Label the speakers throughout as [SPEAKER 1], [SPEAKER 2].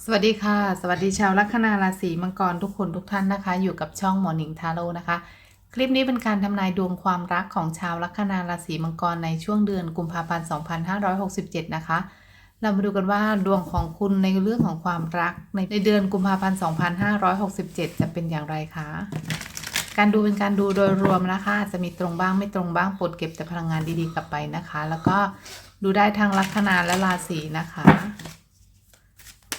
[SPEAKER 1] สวัสดีค่ะ สวัสดีชาวลัคนาราศีมังกรทุกคนทุกท่านนะคะ อยู่กับช่องหมอหนิงทาโร่นะคะ คลิปนี้เป็นการทำนายดวงความรักของชาวลัคนาราศีมังกรในช่วงเดือนกุมภาพันธ์ 2567 นะคะ เรามาดูกันว่าดวงของคุณในเรื่องของความรักในในเดือนกุมภาพันธ์ 2567 จะเป็นอย่างไรคะการดูเป็นการดูโดยรวมนะคะอาจจะมีตรงบ้างไม่ตรงบ้างปรดเก็บแต่พลังงานดีๆกลับไปนะคะ แล้วก็ดูได้ทางลัคนาและราศีนะคะ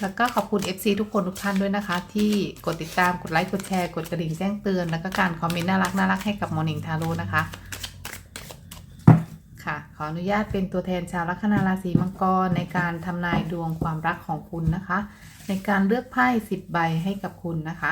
[SPEAKER 1] แล้วก็ขอบคุณ FC ทุกคนทุกท่านด้วยนะคะ ที่กดติดตามกดไลค์กดแชร์กดกระดิ่งแจ้งเตือน แล้วก็การคอมเมนต์น่ารักน่ารักให้กับมอนิงทาโร่นะคะ ค่ะ ขออนุญาตเป็นตัวแทนชาวลัคนาราศีมังกรในการทำนายดวงความรักของคุณนะคะ ในการเลือกไพ่10ใบให้กับคุณนะคะ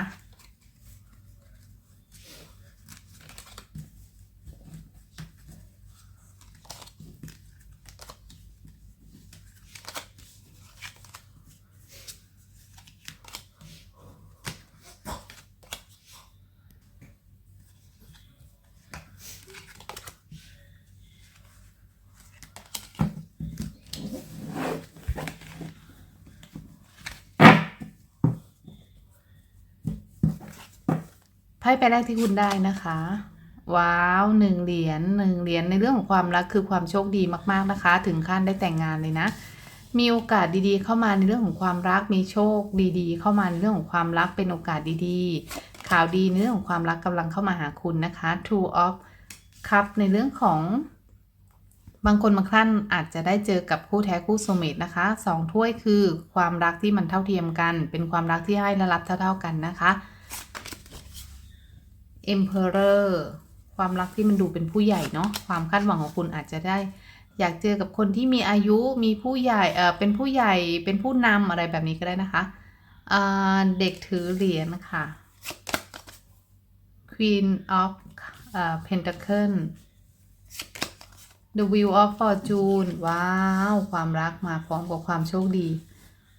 [SPEAKER 1] ไพ่ใบแรกที่คุณได้นะคะ ว้าวหนึ่งเหรียญหนึ่งเหรียญในเรื่องของความรักคือความโชคดีมากๆนะคะ ถึงขั้นได้แต่งงานเลยนะ มีโอกาสดีๆ เข้ามาในเรื่องของความรัก มีโชคดีๆ เข้ามาในเรื่องของความรักเป็นโอกาสดีๆ ข่าวดีในเรื่องของความรักกำลังเข้ามาหาคุณนะคะ Two of Cup ในเรื่องของบางคนบางท่านอาจจะได้เจอกับคู่แท้คู่โซลเมตนะคะสองถ้วยคือความรักที่มันเท่าเทียมกัน เป็นความรักที่ให้และรับเท่า ๆกันนะคะ Emperor ความรักที่มันดูเป็นผู้ใหญ่เนาะความคาดหวังของคุณอาจจะได้ อยากเจอกับคนที่มีอายุมีผู้ใหญ่เออเป็นผู้ใหญ่เป็นผู้นำอะไรแบบนี้ก็ได้นะคะอ่าเด็กถือเหรียญค่ะ Queen of Pentacle The Wheel of Fortune ว้าว ความรักมาพร้อมกับความโชคดี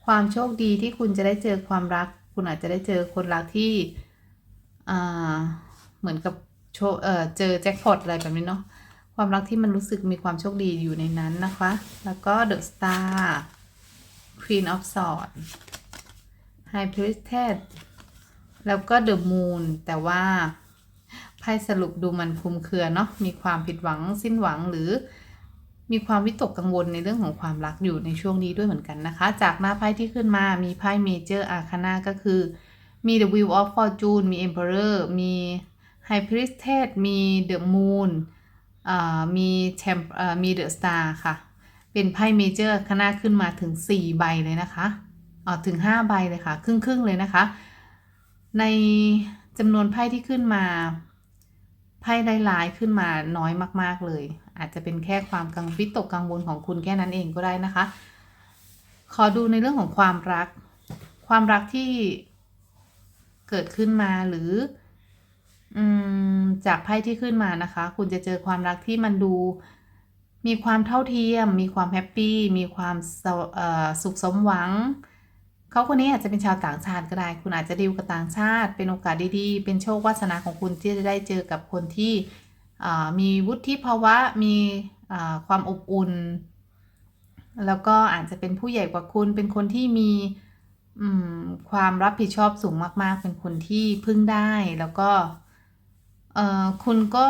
[SPEAKER 1] ความโชคดีที่คุณจะได้เจอความรัก คุณอาจจะได้เจอคนรักที่อ่า เหมือนกับโชเออเจอแจ็คพอตอะไรแบบนี้เนาะความรักที่มันรู้สึกมีความโชคดีอยู่ในนั้นนะคะ แล้วก็ The Star Queen of Swords High Priestess แล้วก็ The Moon แต่ว่าไพ่สรุปดูมันคุมเครือเนาะมีความผิดหวังสิ้นหวังหรือ มีความวิตกกังวลในเรื่องของความรักอยู่ในช่วงนี้ด้วยเหมือนกันนะคะ จากหน้าไพ่ที่ขึ้นมามีไพ่ Major Arcana ก็คือมี The Wheel of Fortune มี Emperor มี High Priestess มี The Moon อ่ามีแชมป์อ่ามี The Star ค่ะ เป็นไพ่ Major Arcana ขึ้นมาถึง 4 ใบเลยนะคะอ๋อถึง 5 ใบเลยค่ะ ครึ่งครึ่งๆเลยนะคะ ในจำนวนไพ่ที่ขึ้นมาไพ่ได้ร้ายขึ้นมาน้อยมาก ๆ เลย อาจจะเป็นแค่ความกังวิตกกังวลของคุณแค่นั้นเองก็ได้นะคะ ขอดูในเรื่องของความรัก ความรักที่เกิดขึ้นมาหรือ อืมจากไพ่ที่ขึ้นมานะคะ คุณจะเจอความรักที่มันดู มีความเท่าเทียม มีความแฮปปี้ มีความส,สุขสมหวัง เขาคนนี้อาจจะเป็นชาวต่างชาติก็ได้ คุณอาจจะดีลกับต่างชาติ เป็นโอกาสดีๆ เป็นโชควาสนาของคุณที่จะได้เจอกับคนที่มีวุฒิภาวะ มีความอบอุ่น แล้วก็อาจจะเป็นผู้ใหญ่กว่าคุณ เป็นคนที่มีความรับผิดชอบสูงมาก ๆ เป็นคนที่พึ่งได้ แล้วก็ เอ่อคุณก็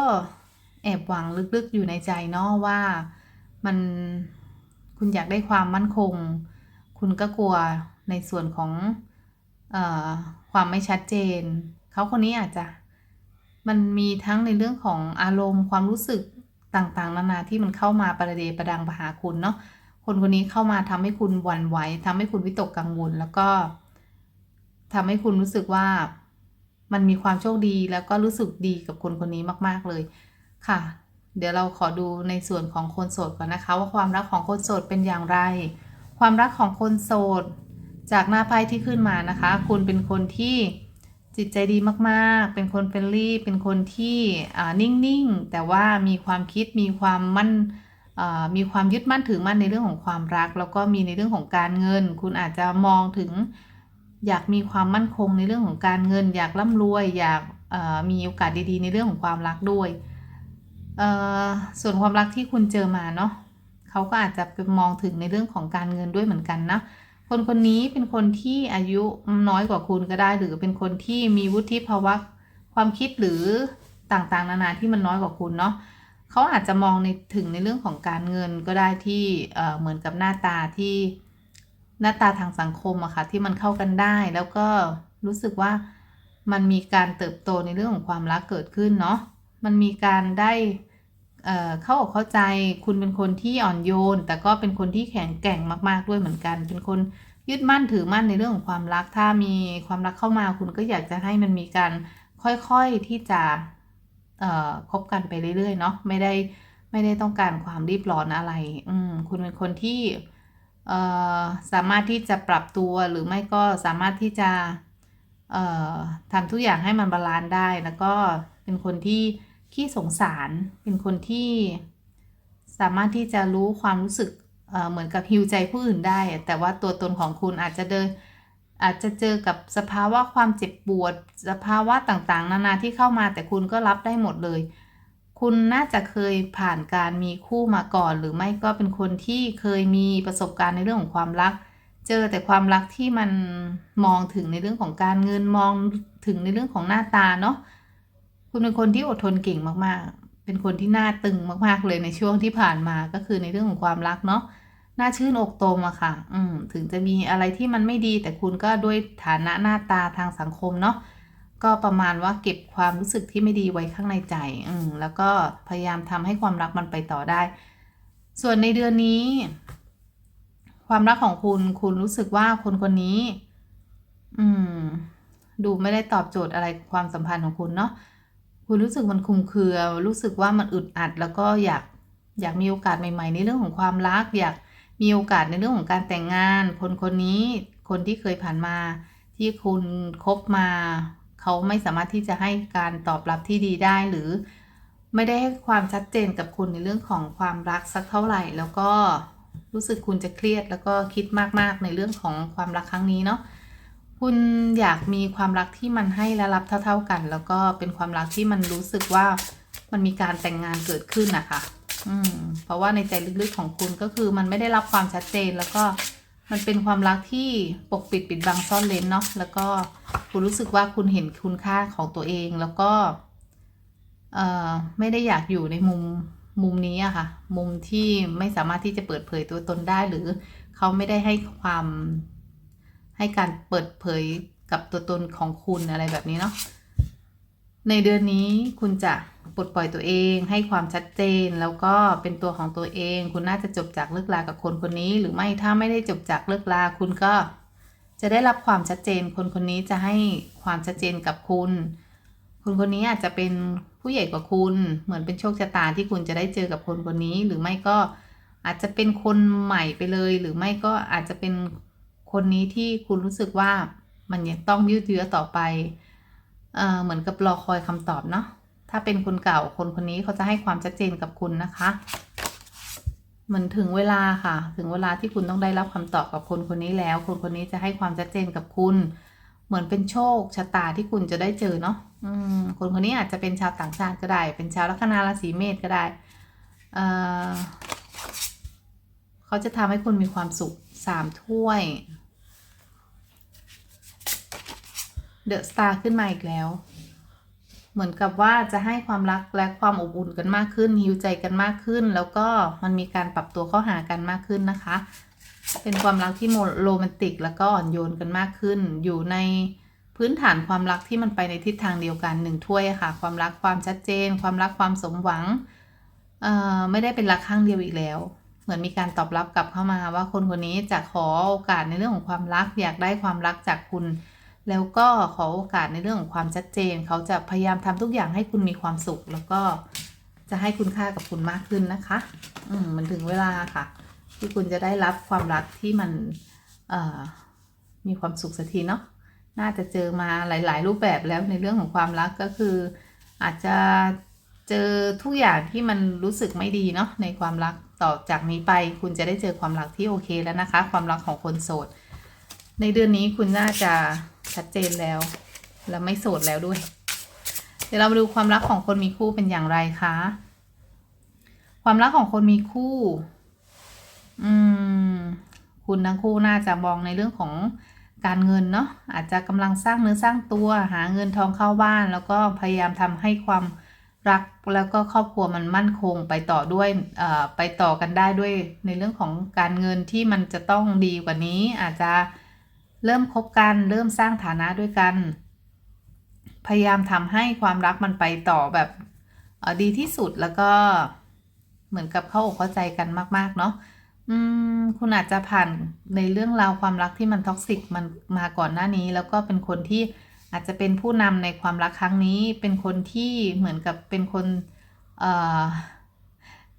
[SPEAKER 1] แอบหวังลึกๆอยู่ในใจเนาะว่ามันคุณอยากได้ความมั่นคง คุณก็กลัวในส่วนของเอ่อความไม่ชัดเจน เขาคนนี้อาจจะมันมีทั้งในเรื่องของอารมณ์ความรู้สึกต่างๆ นานาที่มันเข้ามาประเดประดังประหาคุณเนาะคนคนนี้เข้ามาทำให้คุณหวั่นไหวทำให้คุณวิตกกังวล แล้วก็ทำให้คุณรู้สึกว่า มันมีความโชคดีแล้วก็รู้สึกดีกับคนคนนี้มากๆเลยค่ะ เดี๋ยวเราขอดูในส่วนของคนโสดก่อนนะคะ ว่าความรักของคนโสดเป็นอย่างไร ความรักของคนโสด จากหน้าไพ่ที่ขึ้นมานะคะ คุณเป็นคนที่จิตใจดีมากๆ เป็นคนเฟรนลี่เป็นคนที่นิ่งๆ แต่ว่ามีความคิดมีความมั่นมีความยึดมั่นถือมั่นในเรื่องของความรัก แล้วก็มีในเรื่องของการเงิน คุณอาจจะมองถึง อยากมีความมั่นคงในเรื่องของการเงิน อยากร่ำรวย อยากมีโอกาสดีๆ ในเรื่องของความรักด้วย ส่วนความรักที่คุณเจอมาเนาะเขาก็อาจจะไปมองถึงในเรื่องของการเงินด้วยเหมือนกันนะคนคนนี้เป็นคนที่อายุน้อยกว่าคุณก็ได้ หรือเป็นคนที่มีวุฒิภาวะความคิดหรือต่างๆ นานาที่มันน้อยกว่าคุณเนาะเขาอาจจะมองในถึงในเรื่องของการเงินก็ได้ที่เหมือนกับหน้าตาที่ หน้าตาทางสังคมอะค่ะที่มันเข้ากันได้ แล้วก็รู้สึกว่ามันมีการเติบโตในเรื่องของความรักเกิดขึ้นเนาะมันมีการได้เเข้าอกเข้าใจคุณเป็นคนที่อ่อนโยน แต่ก็เป็นคนที่แข็งแกร่งมาก ๆด้วยเหมือนกัน เป็นคนยึดมั่นถือมั่นในเรื่องของความรัก ถ้ามีความรักเข้ามาคุณก็อยากจะให้มันมีการค่อยๆที่จะคบกันไปเรื่อยๆเนาะไม่ได้ไม่ได้ต้องการความรีบร้อนอะไร อืมคุณเป็นคนที่ สามารถที่จะปรับตัวหรือไม่ก็สามารถที่จะทำทุกอย่างให้มันบาลานซ์ได้ แล้วก็เป็นคนที่ขี้สงสาร เป็นคนที่สามารถที่จะรู้ความรู้สึกเเหมือนกับฮิวใจผู้อื่นได้ แต่ว่าตัวตนของคุณอาจจะเดินอาจจะเจอกับสภาวะความเจ็บปวด สภาวะต่างๆ นานาที่เข้ามาแต่คุณก็รับได้หมดเลย คุณน่าจะเคยผ่านการมีคู่มาก่อน หรือไม่ก็เป็นคนที่เคยมีประสบการณ์ในเรื่องของความรัก เจอแต่ความรักที่มันมองถึงในเรื่องของการเงินมองถึงในเรื่องของหน้าตาเนาะคุณเป็นคนที่อดทนเก่งมากๆ เป็นคนที่หน้าตึงมากๆเลยในช่วงที่ผ่านมาก็คือในเรื่องของความรักเนาะน่าชื่นอกตมอะค่ะ อืม ถึงจะมีอะไรที่มันไม่ดีแต่คุณก็ด้วยฐานะหน้าตาทางสังคมเนาะ ก็ประมาณว่าเก็บความรู้สึกที่ไม่ดีไว้ข้างในใจ อืมแล้วก็พยายามทำให้ความรักมันไปต่อได้ ส่วนในเดือนนี้ ความรักของคุณ คุณรู้สึกว่าคนคนนี้ อืม ดูไม่ได้ตอบโจทย์อะไรความสัมพันธ์ของคุณเนาะ คุณรู้สึกมันคุมเครือ รู้สึกว่ามันอึดอัด แล้วก็อยากอยากมีโอกาสใหม่ ๆ ในเรื่องของความรัก อยากมีโอกาสในเรื่องของการแต่งงาน คนคนนี้ คนที่เคยผ่านมา ที่คุณคบมา เขาไม่สามารถที่จะให้การตอบรับที่ดีได้หรือ ไม่ได้ให้ความชัดเจนกับคุณในเรื่องของความรักสักเท่าไหร่ แล้วก็รู้สึกคุณจะเครียดแล้วก็คิดมากๆในเรื่องของความรักครั้งนี้เนาะคุณอยากมีความรักที่มันให้และรับเท่า ๆกัน แล้วก็เป็นความรักที่มันรู้สึกว่ามันมีการแต่งงานเกิดขึ้นนะคะอืมเพราะว่าในใจลึกๆของคุณก็คือมันไม่ได้รับความชัดเจนแล้วก็ มันเป็นความรักที่ปกปิดปิดบังซ่อนเร้นเนาะแล้วก็คุณรู้สึกว่าคุณเห็นคุณค่าของตัวเองแล้วก็เอ่อไม่ได้อยากอยู่ในมุมมุมนี้อะค่ะ มุมที่ไม่สามารถที่จะเปิดเผยตัวตนได้หรือเขาไม่ได้ให้ความให้การเปิดเผยกับตัวตนของคุณอะไรแบบนี้เนาะในเดือนนี้คุณจะ ปลดปล่อยตัวเองให้ความชัดเจน แล้วก็เป็นตัวของตัวเอง คุณน่าจะจบจากเลิกลากับคนคนนี้ หรือไม่ถ้าไม่ได้จบจากเลิกลาคุณก็ จะได้รับความชัดเจน คนคนนี้จะให้ความชัดเจนกับคุณ คนคนนี้อาจจะเป็นผู้ใหญ่กว่าคุณ เหมือนเป็นโชคชะตาที่คุณจะได้เจอกับคนคนนี้ หรือไม่ก็อาจจะเป็นคนใหม่ไปเลย หรือไม่ก็อาจจะเป็นคนนี้ที่คุณรู้สึกว่ามันยังต้องยืดเยื้อต่อไปเออเหมือนกับรอคอยคำตอบเนาะ ถ้าเป็นคนเก่าคนคนนี้เขาจะให้ความชัดเจนกับคุณนะคะ เหมือนถึงเวลาค่ะ ถึงเวลาที่คุณต้องได้รับคำตอบกับคนคนนี้แล้ว คนคนนี้จะให้ความชัดเจนกับคุณ เหมือนเป็นโชคชะตาที่คุณจะได้เจอเนาะคนคนนี้อาจจะเป็นชาวต่างชาติก็ได้ เป็นชาวลัคนาราศีเมษก็ได้เเขาจะทำให้คุณมีความสุขสามถ้วยเดอะสตาร์ขึ้นมาอีกแล้ว เหมือนกับว่าจะให้ความรักและความอบอุ่นกันมากขึ้นฮิวใจกันมากขึ้น แล้วก็มันมีการปรับตัวเข้าหากันมากขึ้นนะคะ เป็นความรักที่โรแมนติก แล้วก็อ่อนโยนกันมากขึ้น อยู่ในพื้นฐานความรักที่มันไปในทิศทางเดียวกันหนึ่งถ้วยค่ะ ความรักความชัดเจน ความรักความสมหวังเอ่อไม่ได้เป็นรักข้างเดียวอีกแล้ว เหมือนมีการตอบรับกลับเข้ามาว่าคนคนนี้จะขอโอกาสในเรื่องของความรักอยากได้ความรักจากคุณ แล้วก็ขอโอกาสในเรื่องของความชัดเจน เขาจะพยายามทำทุกอย่างให้คุณมีความสุข แล้วก็จะให้คุณค่ากับคุณมากขึ้นนะคะ อืมมันถึงเวลาค่ะ ที่คุณจะได้รับความรักที่มันเอ่อมีความสุขสักทีเนาะน่าจะเจอมาหลาย ๆ รูปแบบแล้วในเรื่องของความรักก็คือ อาจจะเจอทุกอย่างที่มันรู้สึกไม่ดีเนาะในความรักต่อจากนี้ไปคุณจะได้เจอความรักที่โอเคแล้วนะคะ ความรักของคนโสด ในเดือนนี้คุณน่าจะ ชัดเจนแล้ว และไม่โสดแล้วด้วย เดี๋ยวเรามาดูความรักของคนมีคู่เป็นอย่างไรคะ ความรักของคนมีคู่ อืม คุณทั้งคู่น่าจะมองในเรื่องของการเงินเนาะอาจจะกำลังสร้างเนื้อสร้างตัวหาเงินทองเข้าบ้าน แล้วก็พยายามทำให้ความรักแล้วก็ครอบครัวมันมั่นคงไปต่อด้วยไปต่อกันได้ด้วยในเรื่องของการเงินที่มันจะต้องดีกว่านี้อาจจะ เริ่มคบกัน เริ่มสร้างฐานะด้วยกัน พยายามทำให้ความรักมันไปต่อแบบดีที่สุดแล้วก็เหมือนกับเข้าอกเข้าใจกันมาก ๆ เนาะอืมคุณอาจจะผ่านในเรื่องราวความรักที่มันท็อกซิกมันมาก่อนหน้านี้ แล้วก็เป็นคนที่อาจจะเป็นผู้นำในความรักครั้งนี้ เป็นคนที่เหมือนกับเป็นคน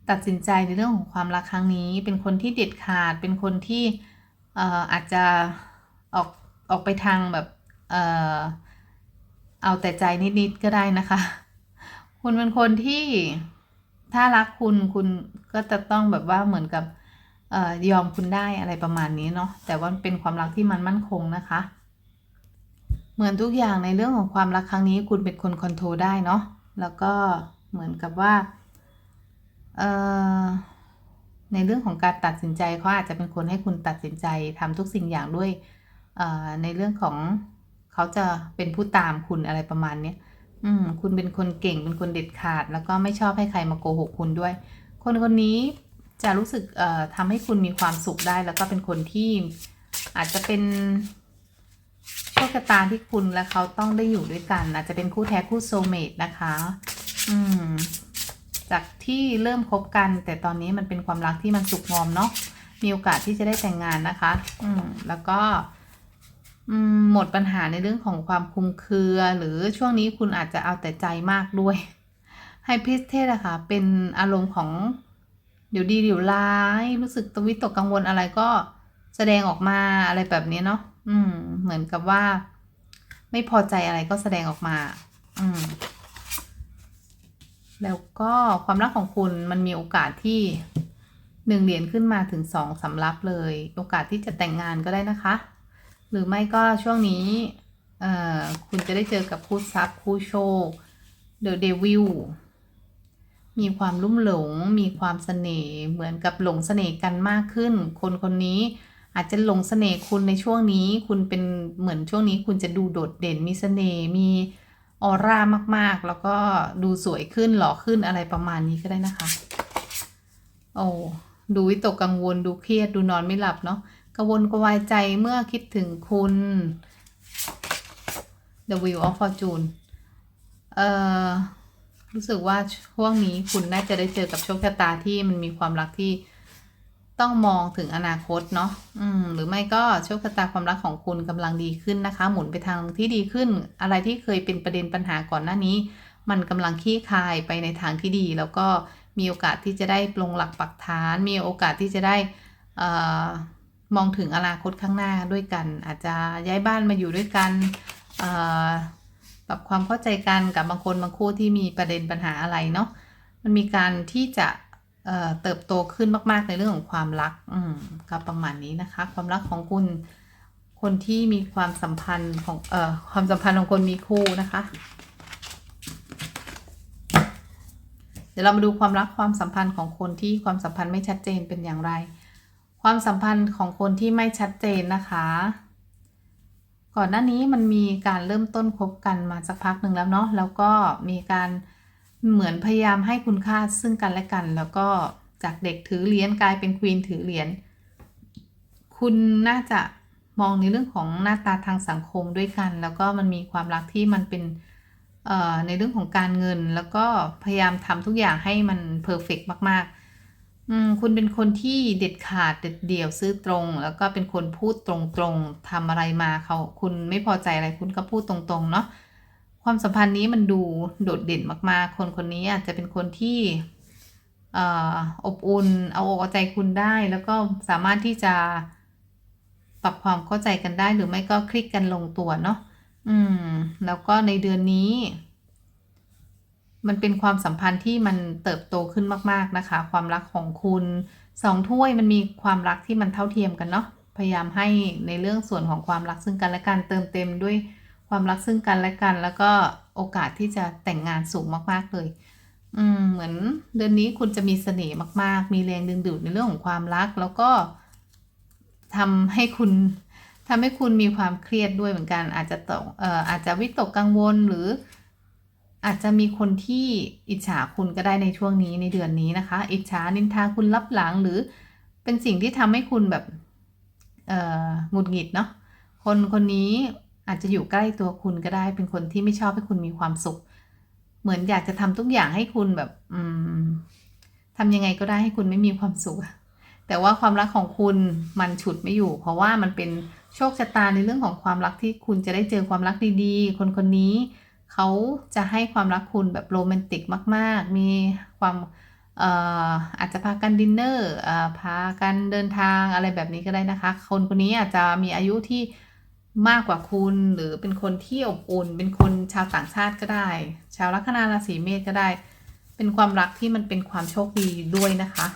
[SPEAKER 1] ตัดสินใจในเรื่องของความรักครั้งนี้ เป็นคนที่เด็ดขาด เป็นคนที่อออาจจะ ออกออกไปทางแบบเออเอาแต่ใจนิดๆก็ได้นะคะ คุณเป็นคนที่ถ้ารักคุณคุณก็จะต้องแบบว่าเหมือนกับเออยอมคุณได้อะไรประมาณนี้เนาะแต่ว่าเป็นความรักที่มันมั่นคงนะคะ เหมือนทุกอย่างในเรื่องของความรักครั้งนี้ คุณเป็นคนคอนโทรลได้เนาะแล้วก็เหมือนกับว่าเออในเรื่องของการตัดสินใจเขาอาจจะเป็นคนให้คุณตัดสินใจทำทุกสิ่งอย่างด้วย ในเรื่องของเขาจะเป็นผู้ตามคุณอะไรประมาณนี้อืมคุณเป็นคนเก่งเป็นคนเด็ดขาด แล้วก็ไม่ชอบให้ใครมาโกหกคุณด้วย คนคนนี้จะรู้สึกทำให้คุณมีความสุขได้ แล้วก็เป็นคนที่อาจจะเป็นโชคชะตาที่คุณและเขาต้องได้อยู่ด้วยกัน อาจจะเป็นคู่แท้คู่โซเมตนะคะ อืม จากที่เริ่มคบกัน แต่ตอนนี้มันเป็นความรักที่มันสุกงอมเนาะมีโอกาสที่จะได้แต่งงานนะคะ อืม แล้วก็ หมดปัญหาในเรื่องของความคุมเครือ หรือช่วงนี้คุณอาจจะเอาแต่ใจมากด้วยให้พิสเทสอะค่ะเป็นอารมณ์ของเดี๋ยวดีเดี๋ยวร้าย รู้สึกตวิตกกังวลอะไรก็แสดงออกมาอะไรแบบนี้เนาะอืม เหมือนกับว่า ไม่พอใจอะไรก็แสดงออกมา อืม แล้วก็ความรักของคุณมันมีโอกาสที่หนึ่งเหรียญขึ้นมาถึงสองสำรับเลย โอกาสที่จะแต่งงานก็ได้นะคะ หรือไม่ก็ช่วงนี้คุณจะได้เจอกับคู่ทรัพย์คู่โชค The Devil มีความลุ่มหลง มีความเสน่ห์เหมือนกับหลงเสน่ห์กันมากขึ้น คนคนนี้อาจจะหลงเสน่ห์คุณในช่วงนี้ คุณเป็นเหมือนช่วงนี้ คุณจะดูโดดเด่นมีเสน่ห์มีออร่ามากๆ แล้วก็ดูสวยขึ้นหล่อขึ้นอะไรประมาณนี้ก็ได้นะคะ โอ้ดูวิตกกังวลดูเครียดดูนอนไม่หลับเนาะ กระวนกระวายใจเมื่อคิดถึงคุณ The Wheel of Fortune เอ่อรู้สึกว่าช่วงนี้คุณน่าจะได้เจอกับโชคชะตาที่มันมีความรักที่ต้องมองถึงอนาคตเนาะอืม หรือไม่ก็โชคชะตาความรักของคุณกำลังดีขึ้นนะคะ หมุนไปทางที่ดีขึ้น อะไรที่เคยเป็นประเด็นปัญหาก่อนหน้านี้ มันกำลังคลี่คลายไปในทางที่ดี แล้วก็มีโอกาสที่จะได้ปลงหลักปักฐาน มีโอกาสที่จะได้เอ่อ มองถึงอนาคตข้างหน้าด้วยกัน อาจจะย้ายบ้านมาอยู่ด้วยกันปรับความเข้าใจกันกับบางคนบางคู่ที่มีประเด็นปัญหาอะไรเนาะมันมีการที่จะเเติบโตขึ้นมาก ๆ ในเรื่องของความรักอืมก็ประมาณนี้นะคะ ความรักของคุณคนที่มีความสัมพันธ์ของเอ่อความสัมพันธ์ของคนมีคู่นะคะ เดี๋ยวเรามาดูความรักความสัมพันธ์ของคนที่ความสัมพันธ์ไม่ชัดเจนเป็นอย่างไร ความสัมพันธ์ของคนที่ไม่ชัดเจนนะคะ ก่อนหน้านี้มันมีการเริ่มต้นคบกันมาสักพักหนึ่งแล้วเนาะแล้วก็มีการเหมือนพยายามให้คุณค่าซึ่งกันและกัน แล้วก็จากเด็กถือเหรียญกลายเป็นควีนถือเหรียญคุณน่าจะมองในเรื่องของหน้าตาทางสังคมด้วยกัน แล้วก็มันมีความรักที่มันเป็นในเรื่องของการเงิน แล้วก็พยายามทำทุกอย่างให้มันเพอร์เฟกมากๆ อืม คุณเป็นคนที่เด็ดขาดเด็ดเดี่ยว ซื่อตรง แล้วก็เป็นคนพูดตรง ๆ ทำอะไรมาเขา คุณไม่พอใจอะไรคุณก็พูดตรง ๆ เนาะ ความสัมพันธ์นี้มันดูโดดเด่นมากๆ คนคนนี้อาจจะเป็นคนที่เอ่ออบอุ่น เอาอกเอาใจคุณได้ แล้วก็สามารถที่จะปรับความเข้าใจกันได้ หรือไม่ก็คลิกกันลงตัวเนาะ อืม แล้วก็ในเดือนนี้ มันเป็นความสัมพันธ์ที่มันเติบโตขึ้นมากๆนะคะ ความรักของคุณสองถ้วยมันมีความรักที่มันเท่าเทียมกันเนาะพยายามให้ในเรื่องส่วนของความรักซึ่งกันและกันเติมเต็มด้วยความรักซึ่งกันและกัน แล้วก็โอกาสที่จะแต่งงานสูงมากๆเลย อืมเหมือนเดือนนี้คุณจะมีเสน่ห์มากๆ มีแรงดึงดูดในเรื่องของความรัก แล้วก็ทำให้คุณทำให้คุณมีความเครียดด้วยเหมือนกัน อาจจะตกเอ่ออาจจะวิตกกังวลหรือ อาจจะมีคนที่อิจฉาคุณก็ได้ในช่วงนี้ในเดือนนี้นะคะ อิจฉานินทาคุณลับหลังหรือเป็นสิ่งที่ทำให้คุณแบบเอ่อหงุดหงิดเนาะคนคนนี้อาจจะอยู่ใกล้ตัวคุณก็ได้เป็นคนที่ไม่ชอบให้คุณมีความสุข เหมือนอยากจะทำทุกอย่างให้คุณแบบอืมทำยังไงก็ได้ให้คุณไม่มีความสุข แต่ว่าความรักของคุณมันฉุดไม่อยู่ เพราะว่ามันเป็นโชคชะตาในเรื่องของความรักที่คุณจะได้เจอความรักดีๆ คนคนนี้ เขาจะให้ความรักคุณแบบโรแมนติกมาก ๆ มีความอาจจะพากันดินเนอร์พากันเดินทางอะไรแบบนี้ก็ได้นะคะ คนคนนี้อาจจะมีอายุที่มากกว่าคุณหรือเป็นคนที่อบอุ่น เป็นคนชาวต่างชาติก็ได้ ชาวลัคนาราศีเมษก็ได้ เป็นความรักที่มันเป็นความโชคดีด้วยนะคะ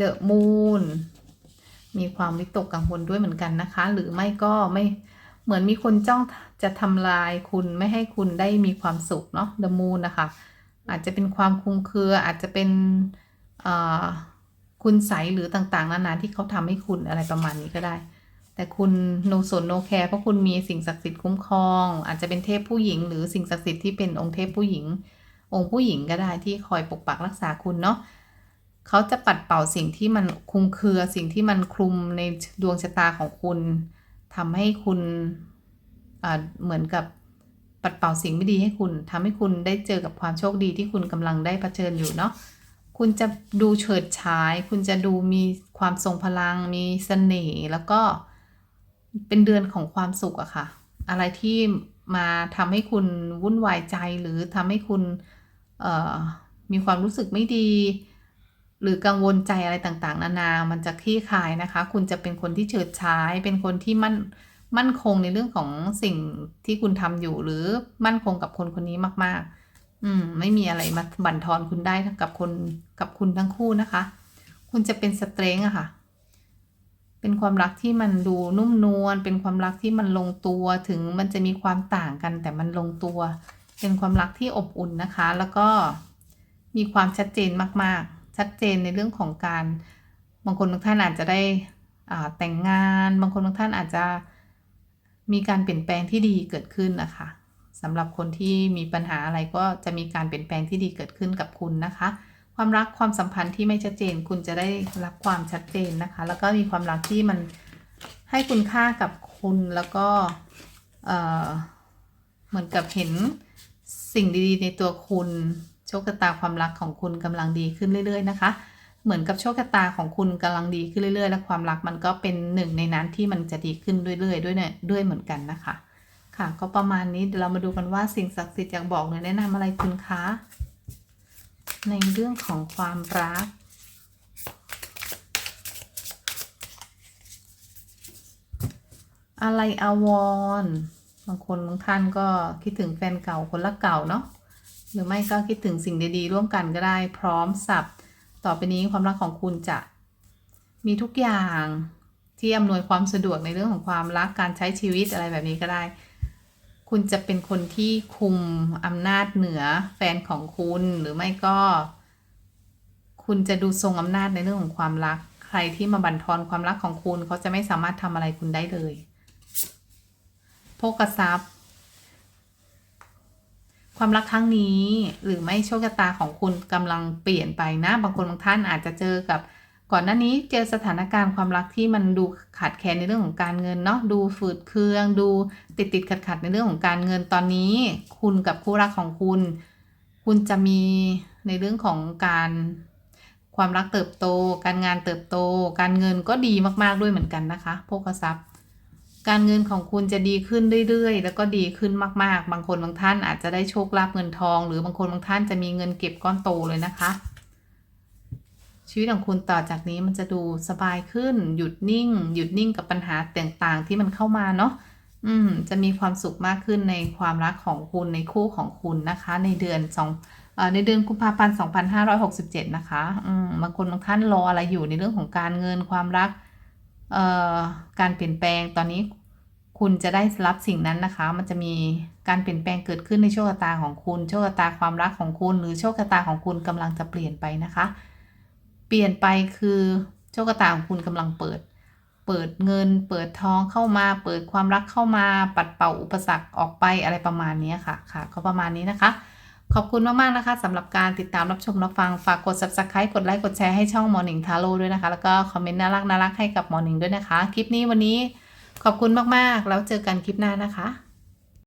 [SPEAKER 1] The Moon มีความวิตกกังวลด้วยเหมือนกันนะคะ หรือไม่ก็ไม่ เหมือนมีคนจ้องจะทำลายคุณไม่ให้คุณได้มีความสุขเนาะ The Moon นะคะ อาจจะเป็นความคลุมเครืออาจจะเป็นคุณใสหรือต่างๆ นานาที่เขาทำให้คุณอะไรประมาณนี้ก็ได้ แต่คุณโนสนโนแคร์เพราะคุณมีสิ่งศักดิ์สิทธิ์คุ้มครอง อาจจะเป็นเทพผู้หญิง หรือสิ่งศักดิ์สิทธิ์ที่เป็นองค์เทพผู้หญิง องค์ผู้หญิงก็ได้ที่คอยปกปักรักษาคุณเนาะเขาจะปัดเป่าสิ่งที่มันคลุมเครือสิ่งที่มันคลุมในดวงชะตาของคุณ ทำให้คุณเหมือนกับปัดเป่าสิ่งไม่ดีให้คุณทำให้คุณได้เจอกับความโชคดีที่คุณกำลังได้เผชิญอยู่เนาะคุณจะดูเฉิดฉาย คุณจะดูมีความทรงพลัง มีเสน่ห์แล้วก็เป็นเดือนของความสุขอะค่ะ อะไรที่มาทำให้คุณวุ่นวายใจหรือทำให้คุณมีความรู้สึกไม่ดี หรือกังวลใจอะไรต่างๆ นานา มันจะคลี่คลายนะคะ คุณจะเป็นคนที่เฉิดฉาย เป็นคนที่มั่นมั่นคงในเรื่องของสิ่งที่คุณทำอยู่ หรือมั่นคงกับคนคนนี้มาก ๆ อืม ไม่มีอะไรมาบั่นทอนคุณได้กับคนกับคุณทั้งคู่นะคะ คุณจะเป็นสเตรงอะค่ะ เป็นความรักที่มันดูนุ่มนวล เป็นความรักที่มันลงตัว ถึงมันจะมีความต่างกัน แต่มันลงตัว เป็นความรักที่อบอุ่นนะคะ แล้วก็มีความชัดเจนมาก ๆ ชัดเจนในเรื่องของการ บางคนบางท่านอาจจะได้แต่งงาน บางคนบางท่านอาจจะมีการเปลี่ยนแปลงที่ดีเกิดขึ้นนะคะสำหรับคนที่มีปัญหาอะไรก็จะมีการเปลี่ยนแปลงที่ดีเกิดขึ้นกับคุณนะคะ ความรักความสัมพันธ์ที่ไม่ชัดเจน คุณจะได้รับความชัดเจนนะคะ แล้วก็มีความรักที่มันให้คุณค่ากับคุณแล้วก็เเหมือนกับเห็นสิ่งดีๆ ในตัวคุณ ชคชะตาความรักของคุณกำลังดีขึ้นเรื่อยๆนะคะ เหมือนกับโชคชะตาของคุณกำลังดีขึ้นเรื่อยๆ และความรักมันก็เป็นหนึ่งในนั้นที่มันจะดีขึ้นเรื่อยๆด้วยเนี่ยด้วยเหมือนกันนะคะ ค่ะ ก็ประมาณนี้เดี๋ยวเรามาดูกันว่าสิ่งศักดิ์สิทธิ์อยากบอกหรือแนะนำอะไรคุณคะในเรื่องของความรักอะไรอาวรบางคนบางท่านก็คิดถึงแฟนเก่าคนรักเก่าเนาะ หรือไม่ก็คิดถึงสิ่งดีๆร่วมกันก็ได้พร้อมสับต่อไปนี้ความรักของคุณจะมีทุกอย่างที่อำนวยความสะดวกในเรื่องของความรักการใช้ชีวิตอะไรแบบนี้ก็ได้ คุณจะเป็นคนที่คุมอำนาจเหนือแฟนของคุณหรือไม่ก็ คุณจะดูทรงอำนาจในเรื่องของความรัก ใครที่มาบั่นทอนความรักของคุณเขาจะไม่สามารถทำอะไรคุณได้เลยโภกทรัพย์ ความรักครั้งนี้หรือไม่โชคชะตาของคุณกำลังเปลี่ยนไปนะ บางคนบางท่านอาจจะเจอกับก่อนหน้านี้เจอสถานการณ์ความรักที่มันดูขาดแคลนในเรื่องของการเงินเนาะดูฝืดเคือง ดูติดติดขัดขัดในเรื่องของการเงินตอนนี้ คุณกับคู่รักของคุณ คุณจะมีในเรื่องของการความรักเติบโต การงานเติบโต การเงินก็ดีมากๆด้วยเหมือนกันนะคะโภคทรัพย์ การเงินของคุณจะดีขึ้นเรื่อยๆ แล้วก็ดีขึ้นมากๆ บางคนบางท่านอาจจะได้โชคลาภเงินทอง หรือบางคนบางท่านจะมีเงินเก็บก้อนโตเลยนะคะ ชีวิตของคุณต่อจากนี้มันจะดูสบายขึ้น หยุดนิ่ง หยุดนิ่งกับปัญหาต่างๆ ที่มันเข้ามาเนาะอืมจะมีความสุขมากขึ้นในความรักของคุณในคู่ของคุณนะคะ ในเดือนสองในเดือนกุมภาพันธ์ 2567 นะคะ อืมบางคนบางท่านรออะไรอยู่ในเรื่องของการเงินความรัก การเปลี่ยนแปลงตอนนี้คุณจะได้รับสิ่งนั้นนะคะ มันจะมีการเปลี่ยนแปลงเกิดขึ้นในโชคชะตาของคุณ โชคชะตาความรักของคุณ หรือโชคชะตาของคุณกำลังจะเปลี่ยนไปนะคะ เปลี่ยนไปคือโชคชะตาของคุณกำลังเปิด เปิดเงิน เปิดทองเข้ามา เปิดความรักเข้ามา ปัดเป่าอุปสรรคออกไปอะไรประมาณนี้ค่ะ ค่ะ ก็ประมาณนี้นะคะ ขอบคุณมาก ๆ นะคะสำหรับการติดตามรับชมรับฟัง ฝากกด subscribe กดไลค์ กดแชร์ให้ช่อง Morning Tarot ด้วยนะคะ แล้วก็คอมเมนต์น่ารักน่ารักให้กับ Morning ด้วยนะคะ คลิปนี้วันนี้ขอบคุณมาก ๆ แล้วเจอกันคลิปหน้านะคะ